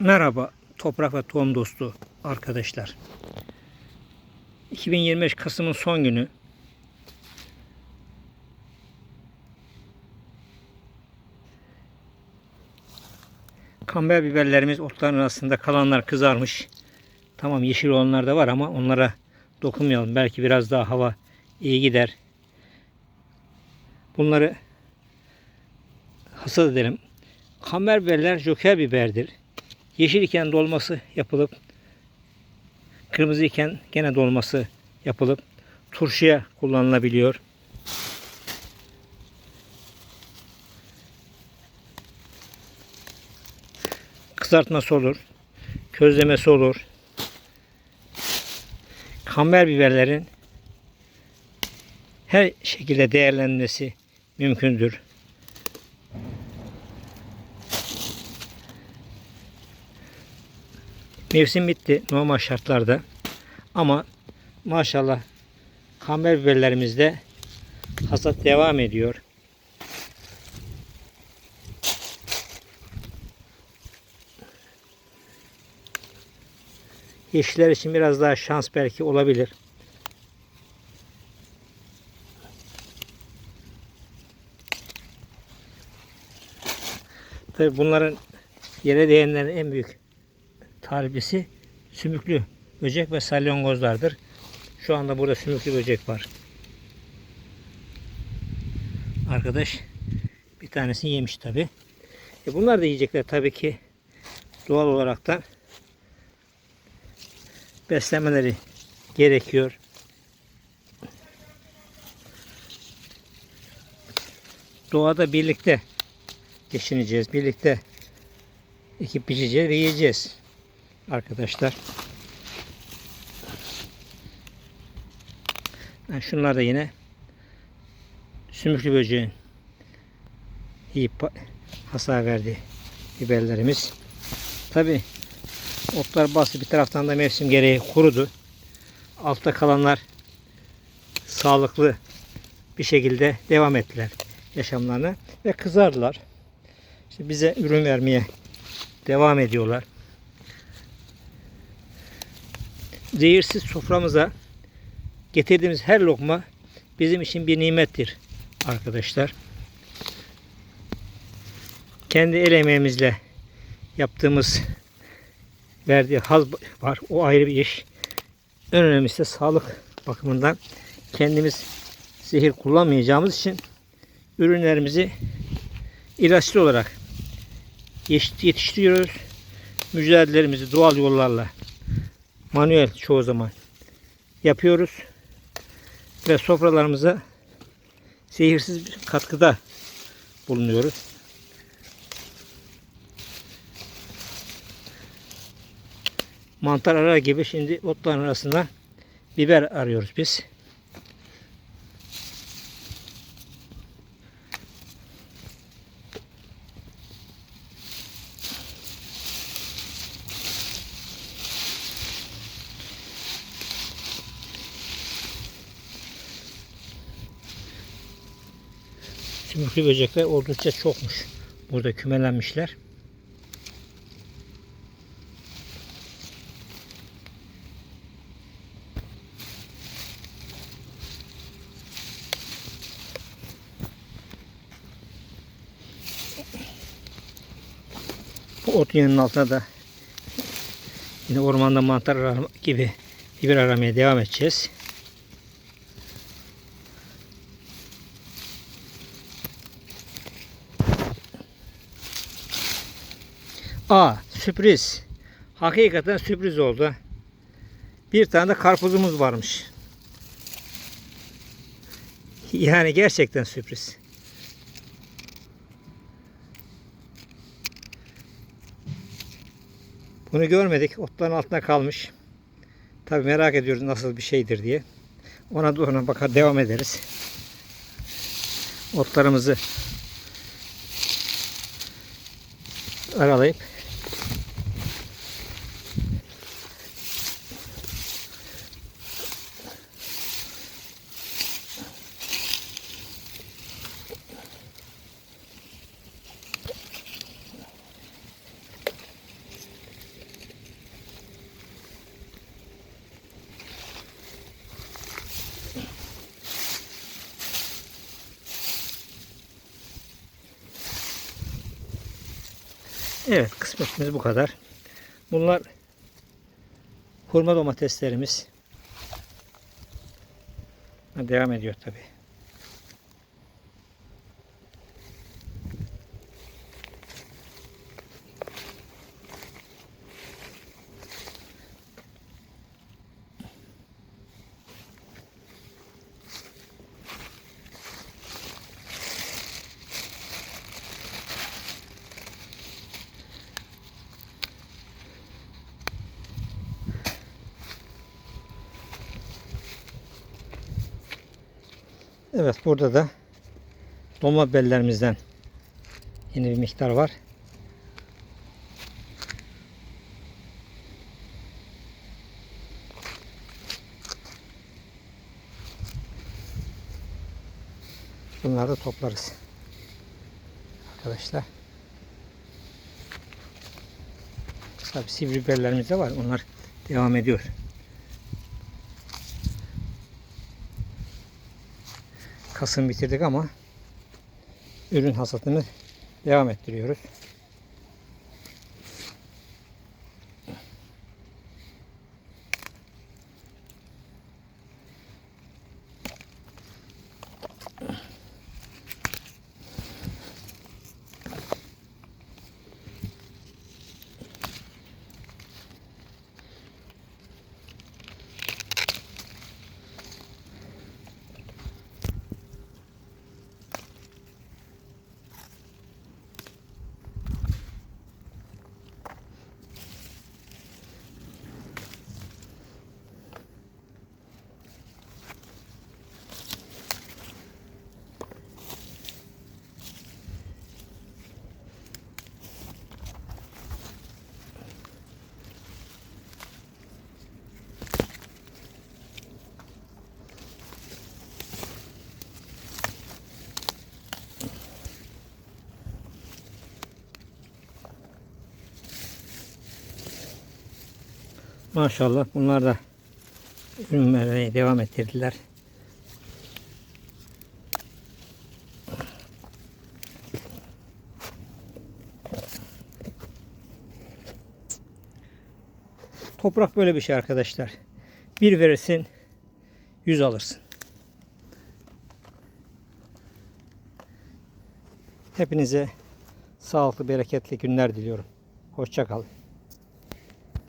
Merhaba toprak ve tohum dostu arkadaşlar. 2025 Kasım'ın son günü. Kamber biberlerimiz otların arasında kalanlar kızarmış. Tamam yeşil olanlar da var ama onlara dokunmayalım. Belki biraz daha hava iyi gider. Bunları hasat edelim. Kamber biberler joker biberdir. Yeşil iken dolması yapılıp kırmızı iken gene dolması yapılıp turşuya kullanılabiliyor. Kızartması olur. Közlemesi olur. Kamber biberlerin her şekilde değerlenmesi mümkündür. Mevsim bitti normal şartlarda. Ama maşallah kamber biberlerimizde hasat devam ediyor. Yeşiller için biraz daha şans belki olabilir. Tabi bunların yere değenlerin en büyük taliplisi sümüklü böcek ve salyangozlardır. Şu anda burada sümüklü böcek var. Arkadaş bir tanesini yemiş tabi. E bunlar da yiyecekler tabii ki doğal olarak da beslemeleri gerekiyor. Doğada birlikte geçineceğiz. Birlikte ekip biçeceğiz ve yiyeceğiz arkadaşlar. Yani şunlar da yine sümüklü böceğin yiyip hasar verdi biberlerimiz. Tabi otlar bastı bir taraftan da mevsim gereği kurudu. Altta kalanlar sağlıklı bir şekilde devam ettiler yaşamlarına ve kızardılar. İşte bize ürün vermeye devam ediyorlar. Zehirsiz soframıza getirdiğimiz her lokma bizim için bir nimettir arkadaşlar. Kendi el emeğimizle yaptığımız verdiği haz var. O ayrı bir iş. En önemlisi sağlık bakımından kendimiz zehir kullanmayacağımız için ürünlerimizi ilaçlı olarak yetiştiriyoruz. Mücadelelerimizi doğal yollarla manuel çoğu zaman yapıyoruz. Ve sofralarımıza zehirsiz bir katkıda bulunuyoruz. Mantar arar gibi şimdi otların arasında biber arıyoruz biz. Sümüklü böcekler oldukça çokmuş. Burada kümelenmişler. Bu ot yanının altına da yine ormanda mantar gibi biber aramaya devam edeceğiz. Aa sürpriz. Hakikaten sürpriz oldu. Bir tane de karpuzumuz varmış. Yani gerçekten sürpriz. Bunu görmedik. Otların altına kalmış. Tabi merak ediyoruz nasıl bir şeydir diye. Ona doğru bakar devam ederiz. Otlarımızı aralayıp Evet kısmetimiz bu kadar. Bunlar hurma domateslerimiz. Devam ediyor tabi. Evet burada da dolma biberlerimizden yine bir miktar var. Bunları da toplarız. Arkadaşlar. Tabii sivri biberlerimiz de var. Onlar devam ediyor. Kasım bitirdik ama ürün hasatını devam ettiriyoruz. Maşallah bunlar da ürün devam ettirdiler. Toprak böyle bir şey arkadaşlar. Bir verirsin, yüz alırsın. Hepinize sağlıklı, bereketli günler diliyorum. Hoşça kalın.